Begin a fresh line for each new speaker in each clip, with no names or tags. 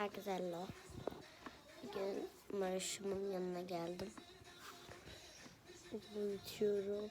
Herkese hello. Bugün Maraş'ımın yanına geldim. Uyutuyorum.
Gel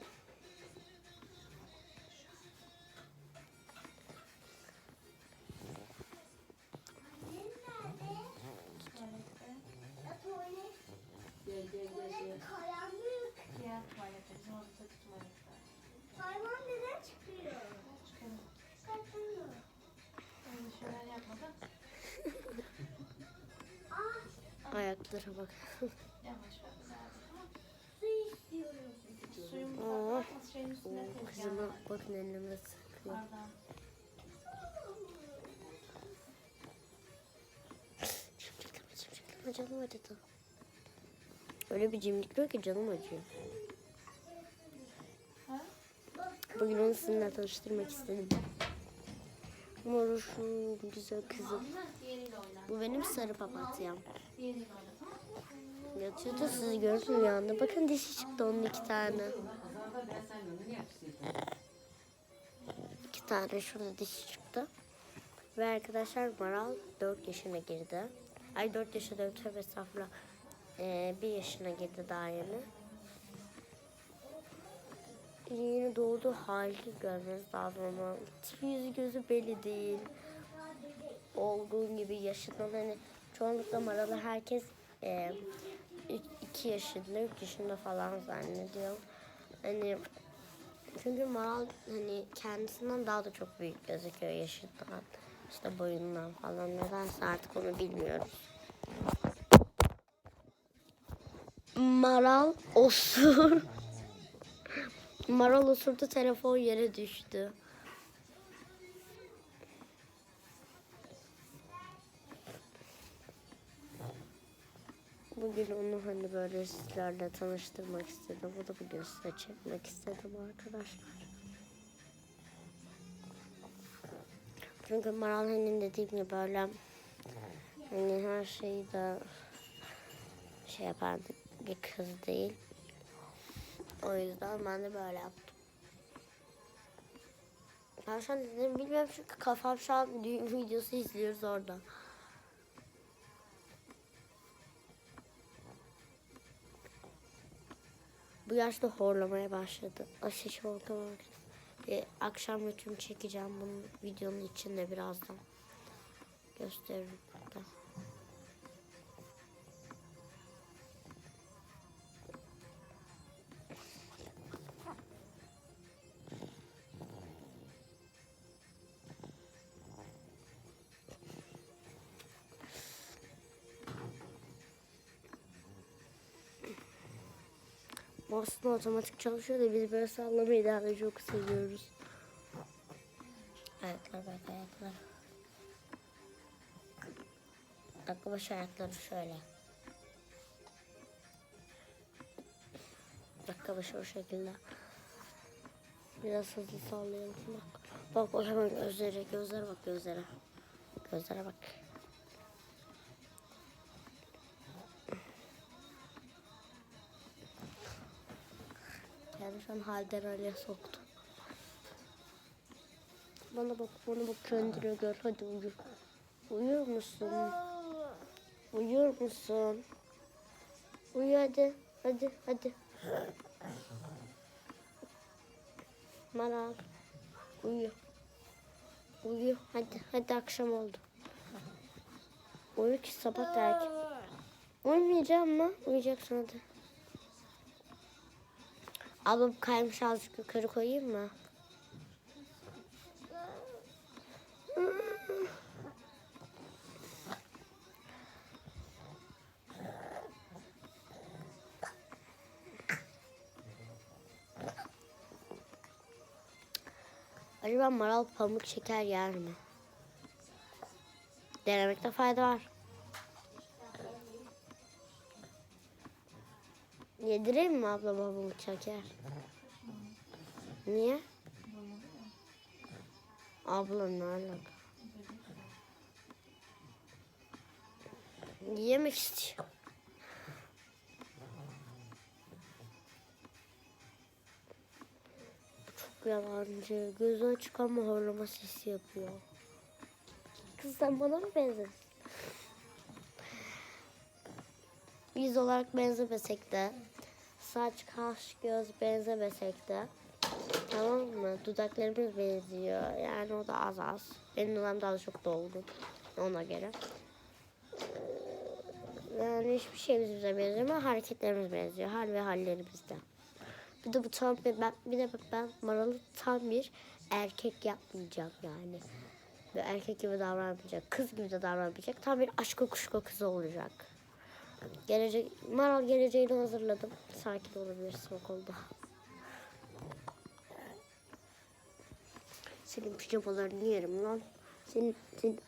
şeyin üstüne
Oo,
tezgah
kızıma bakın elime sıkıyor. Çimdikleme canım acıdı. Öyle bir cimdikliyor ki canım acıyor. Bugün onu sizinle tanıştırmak istedim. Moruşum, güzel kızım. Bu benim sarı papatyam.
Mı?
Yatıyordu sizi gördüm rüyamda. Bakın dişi çıktı onun iki tane. İki tane şurada dişi çıktı. Ve arkadaşlar Maral 4 yaşına girdi. Ay 4 yaşına tövbe estağfurullah. Ee, 1 yaşına girdi daha yeni. Yeni doğduğu hali görmeniz lazım ama yüzü gözü belli değil. Olgun gibi yaşından hani çoğunlukla Maral'ı herkes 2 yaşında 3 yaşında falan zannediyor. Hani çünkü Maral hani kendisinden daha da çok büyük gözüküyor yaşından. İşte boyundan falan nedense artık onu bilmiyoruz. Maral osur. Maral osurdu telefon yere düştü. Bugün onu hani böyle sizlerle tanıştırmak istedim. O da bugün size çekmek istedim arkadaşlar. Çünkü Maral hani dediğim gibi böyle hani her şeyi de şey yapan bir kız değil. O yüzden ben de böyle yaptım. Ben şu an dedim bilmiyorum çünkü kafam şu an düğün videosu izliyoruz orada. Bu yaşta horlamaya başladı. Aşırı var. Bir akşam rutinu çekeceğim bunun videonun içinde birazdan. Gösteririm aslında otomatik çalışıyor da biz böyle sallamayı daha da çok seviyoruz. Ayaklar bak ayaklar. Dakika başı ayakları şöyle. Dakika başı o şekilde. Biraz hızlı sallayalım. Bak. Bak bak hemen gözlere, gözlere bak gözlere. Gözlere bak. An halden araya soktu. Bana bak, bana bak kendine gör. Hadi uyu. Uyuyor musun? Uyuyor musun? Uyu hadi. Hadi, hadi. Maral. Uyu. Uyu. Hadi, hadi akşam oldu. Uyu ki sabah erken. Uyumayacağım mı? Uyuyacaksın hadi. Ablam kaymış azıcık yukarı koyayım mı? Acaba maral pamuk şeker yer mi? Denemekte fayda var. Yedireyim mi ablama pamuk şeker? Niye? Abla ne alaka? Yemek istiyor. Çok yalancı. Gözü açık ama horlama sesi yapıyor. Kız sen bana mı benzedin? yüz olarak benzemesek de saç, kaş, göz benzemesek de tamam mı? Dudaklarımız benziyor. Yani o da az az. Benim dudağım daha çok dolgun. Ona göre. Ee, Yani hiçbir şeyimiz bize benziyor ama hareketlerimiz benziyor. Hal ve hallerimiz de. Bir de bu tam bir, ben, bir de ben Maralı tam bir erkek yapmayacağım yani. Ve erkek gibi davranmayacak. Kız gibi de davranmayacak. Tam bir aşk kuşku kızı olacak. Gelecek, Maral geleceğini hazırladım. Sakin olabilirsin o konuda. Senin pijamalarını yerim lan. Senin, senin...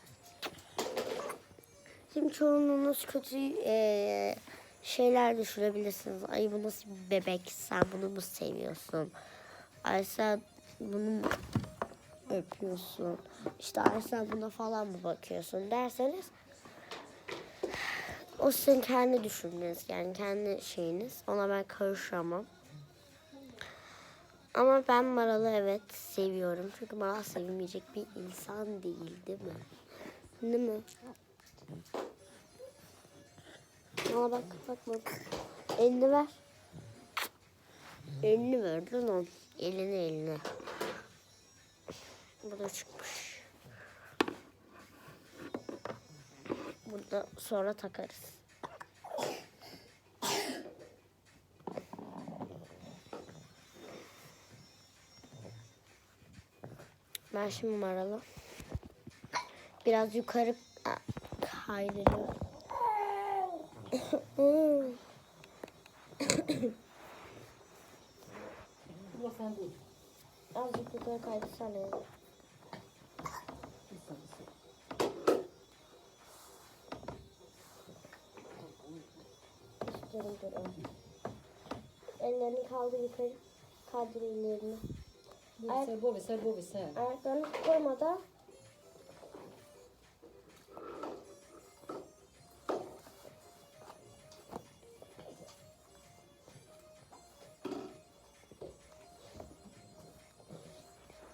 Şimdi çoğunluğunuz kötü eee, şeyler düşünebilirsiniz. Ay bu nasıl bir bebek? Sen bunu mu seviyorsun? Ay sen bunu mu öpüyorsun? İşte ay sen buna falan mı bakıyorsun derseniz o sizin kendi düşünmeniz yani kendi şeyiniz. Ona ben karışamam. Ama ben Maral'ı evet seviyorum. Çünkü Maral sevilmeyecek bir insan değil değil mi? Değil mi? Ama bak bak bak. Elini ver. Elini ver lan. Elini eline. Bu da çıkmış. Burada sonra takarız. Ben şimdi maralı. Biraz yukarı kaydırıyorum. Azıcık yukarı kaydırsana. İstiyorum dur. Ellerini kaldır yukarı. Kaldır ellerini. Ay-
Ser, ser, ser, bobe, ser.
Ayaklarını koymadan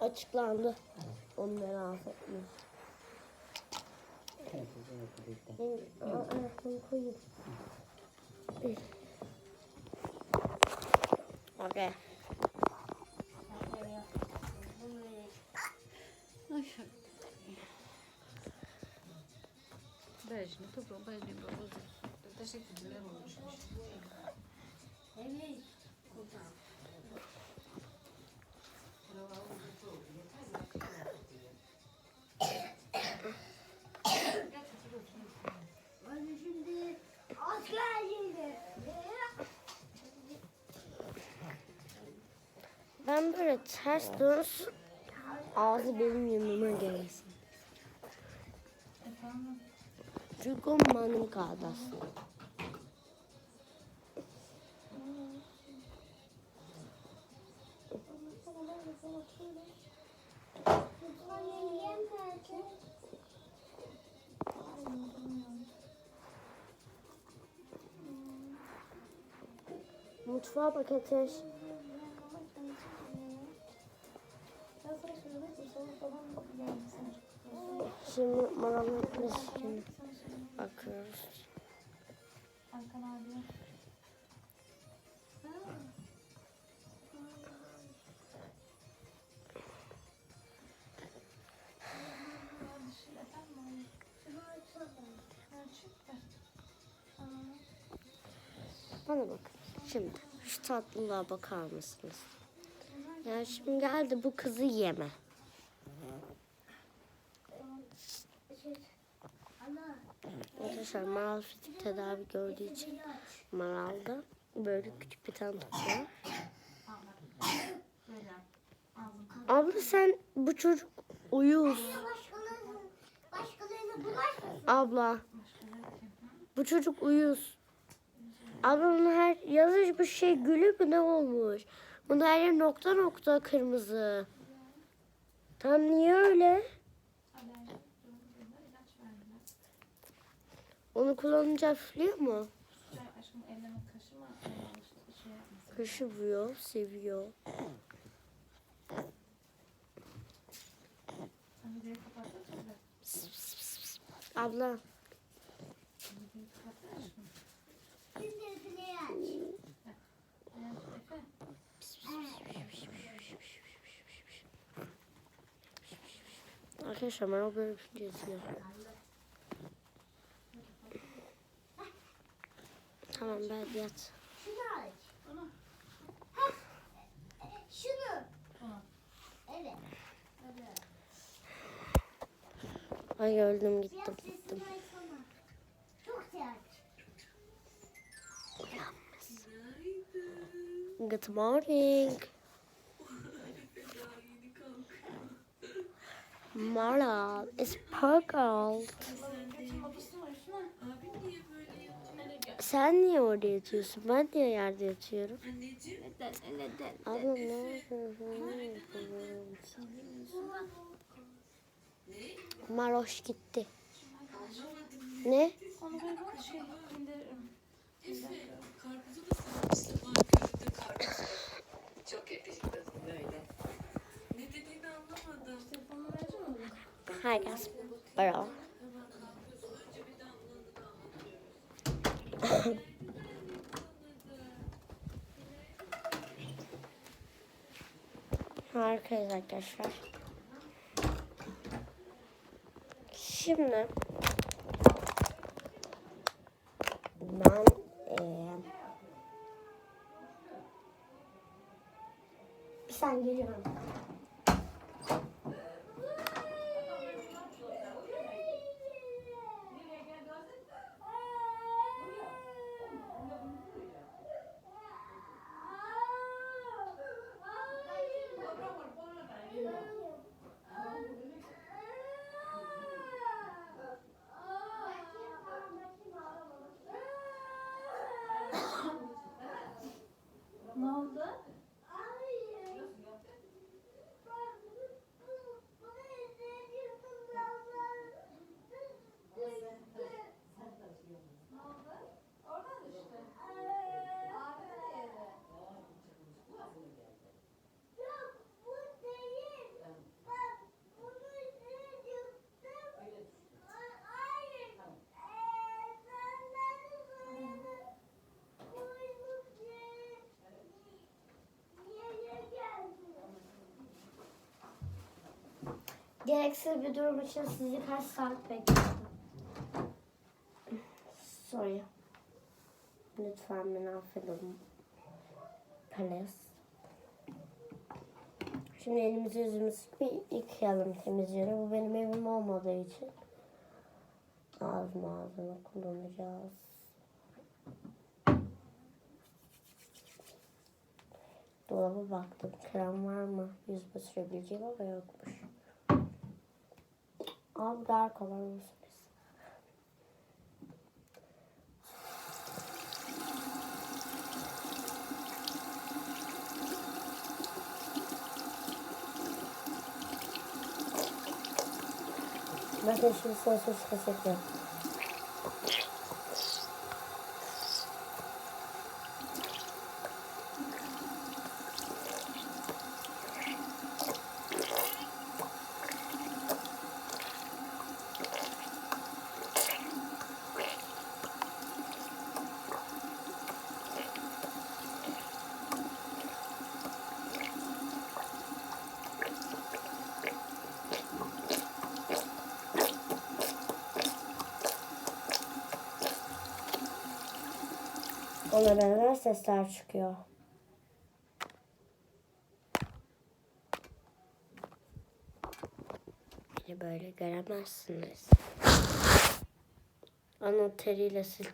açıklandı. Onları affetmiyor. Ben ayaklarını koyayım. Okay.
Beijo, muito bom, beijinho pra você. Deixa que de longe.
Ben böyle ters dönsün. Ağzı benim yanıma gelsin. Çünkü o benim kardeşim. Mutfağa bak Şimdi maranın resmine bakıyoruz. Bana bak. Şimdi şu tatlılığa bakar mısınız? Yani şimdi geldi bu kızı yeme. Arkadaşlar Maral tedavi gördüğü için Maral'da böyle küçük bir tane tutuyor. Abla sen bu çocuk uyuz. Abla. Bu çocuk uyuz. Abla bunun her yazış bir şey gülü mü ne olmuş? Bunun her yer nokta nokta kırmızı. Tam niye öyle? Onu kullanınca hafifliyor mu?
Aşkım kaşıma. İşte şey
seviyor. Abla. Arkadaşlar ben o böyle bir şey. Tamam ben yat.
Şunu aç. Şunu.
Tamam.
Evet.
Ay öldüm gittim gittim.
Çok sert.
Good morning. Mara, it's purple. Sen niye orada yatıyorsun? Ben niye yerde yatıyorum?
Neden? Neden?
Abla ne yapıyorsun? Maroş gitti. Ne?
Böyle.
Çok yakışıklısın öyle. Ne dediğini anlamadım.
Telefonunu verecek
Harikayız arkadaşlar. Şimdi Gereksiz bir durum için sizi kaç saat bekledim. Sorry. Lütfen beni affedin. Please. Şimdi elimizi yüzümüzü bir yıkayalım temizleyelim. Bu benim evim olmadığı için. Ağzını ağzını kullanacağız. Dolaba baktım. Krem var mı? Yüzme sürebileceğim ama yokmuş. Abi daha kolay olsun. Bakın şimdi son sos kasetli. Ona beraber sesler çıkıyor. Beni böyle göremezsiniz. Teriyle sil.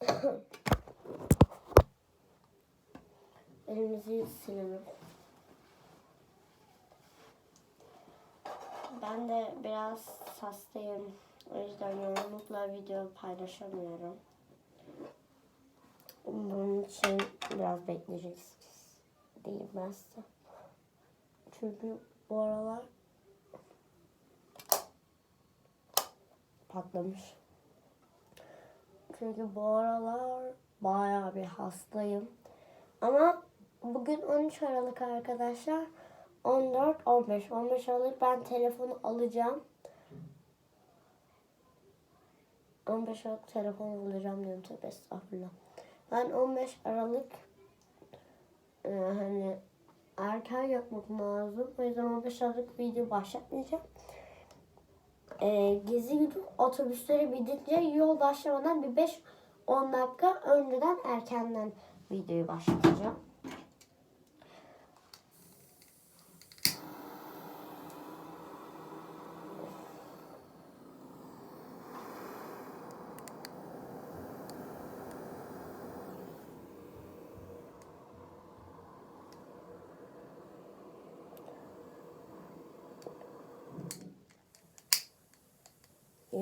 Elimizi silelim. Ben de biraz hastayım. O yüzden yoğunlukla video paylaşamıyorum. Bunun için biraz bekleyeceksiniz. Değmezse. Çünkü bu aralar patlamış. Çünkü bu aralar bayağı bir hastayım. Ama bugün 13 Aralık arkadaşlar. 14, 15. 15 Aralık ben telefonu alacağım. 15 Aralık telefon alacağım diyorum tabii estağfurullah. Ben 15 Aralık e, hani erken yapmak lazım. O yüzden 15 Aralık video başlatmayacağım. E, gezi günü otobüsleri bitince yol başlamadan bir 5-10 dakika önceden erkenden videoyu başlatacağım.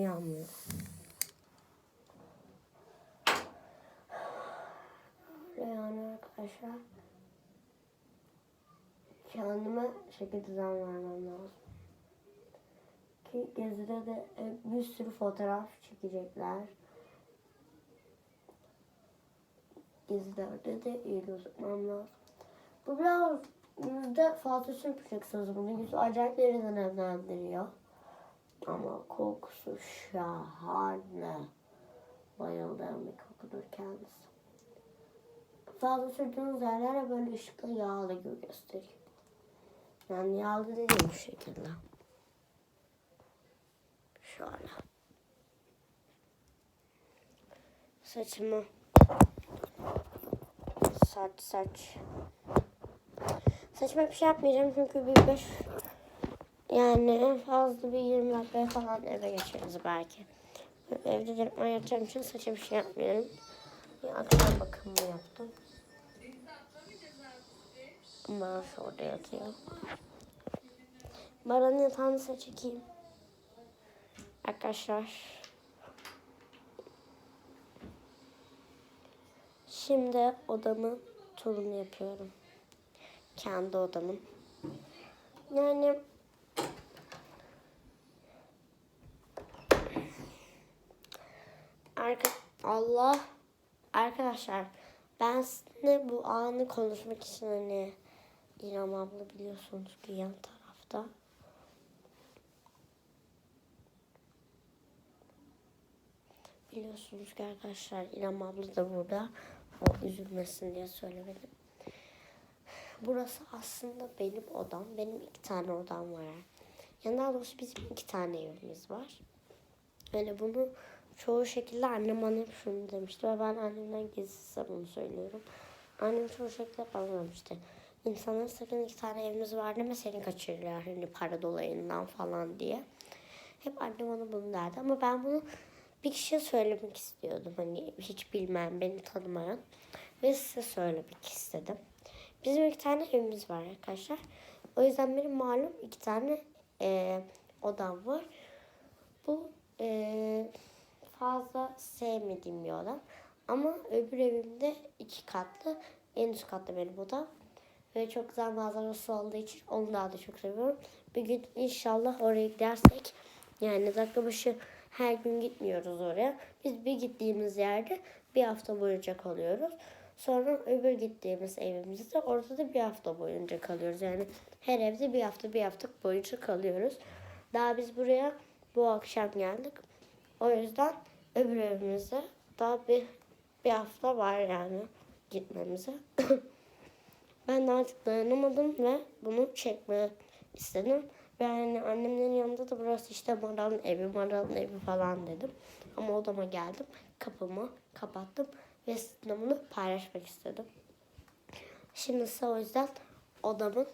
İnanmıyorum. Yani arkadaşlar kendime şekil düzen vermem lazım. Ki gezide de e, bir sürü fotoğraf çekecekler. Gezilerde de iyi gözükmem lazım. Bu biraz yüzde fazla sürpecek sözümünü. Yüz acayip yerden evlendiriyor. Ama kokusu şahane. Bayıldığım bir kokudur kendisi. Fazla sürdüğünüz yerlere böyle ışıkla yağlı gibi gösteriyor. Yani yağlı dediğim bu şekilde. Şöyle. Saçımı saç saç saçma bir şey yapmayacağım çünkü bir beş yani en fazla bir 20 dakika falan eve geçeriz belki. Evde direktman yatacağım için saça bir şey yapmıyorum. Bir akşam bakımını yaptım. Mars orada yatıyor. Baranın yatağını size çekeyim. Arkadaşlar. Şimdi odamı turunu yapıyorum. Kendi odamın. Yani Arka Allah arkadaşlar ben sizinle bu anı konuşmak için hani İrem abla biliyorsunuz ki yan tarafta. Biliyorsunuz ki arkadaşlar İrem abla da burada. O üzülmesin diye söylemedim. Burası aslında benim odam. Benim iki tane odam var. Yani daha doğrusu bizim iki tane evimiz var. Yani bunu çoğu şekilde annem bana hep şunu demişti ve ben annemden gizlisi bunu söylüyorum. Annem çoğu şekilde bana demişti. İnsanların sakın iki tane evimiz var deme seni kaçırırlar hani para dolayından falan diye. Hep annem bana bunu derdi ama ben bunu bir kişiye söylemek istiyordum. Hani hiç bilmem beni tanımayan ve size söylemek istedim. Bizim iki tane evimiz var arkadaşlar. O yüzden benim malum iki tane eee, odam var. Bu eee, fazla sevmediğim bir odam. Ama öbür evimde iki katlı. En üst katta benim odam. Ve çok güzel manzarası olduğu için onu daha da çok seviyorum. Bir gün inşallah oraya gidersek yani dakika başı her gün gitmiyoruz oraya. Biz bir gittiğimiz yerde bir hafta boyunca kalıyoruz. Sonra öbür gittiğimiz evimizde orada da bir hafta boyunca kalıyoruz. Yani her evde bir hafta bir hafta boyunca kalıyoruz. Daha biz buraya bu akşam geldik. O yüzden öbür evimize daha bir, bir hafta var yani gitmemize. ben de artık dayanamadım ve bunu çekmeye istedim. Yani annemlerin yanında da burası işte Maral'ın evi, Maral'ın evi falan dedim. Ama odama geldim, kapımı kapattım ve sizinle bunu paylaşmak istedim. Şimdi ise o yüzden odamın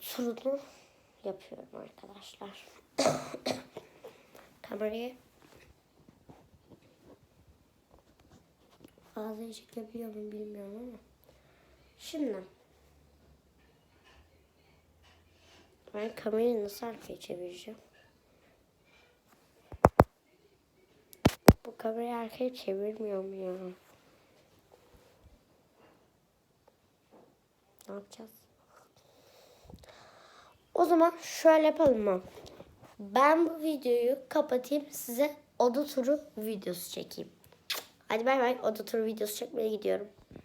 turunu yapıyorum arkadaşlar. Kamerayı fazla çekebiliyor muyum bilmiyorum ama. Şimdi ben kamerayı nasıl arkaya çevireceğim? Bu kamerayı arkaya çevirmiyorum ya. Ne yapacağız? O zaman şöyle yapalım mı? Ben bu videoyu kapatayım size oda turu videosu çekeyim. Hadi bay bay oda turu videosu çekmeye gidiyorum.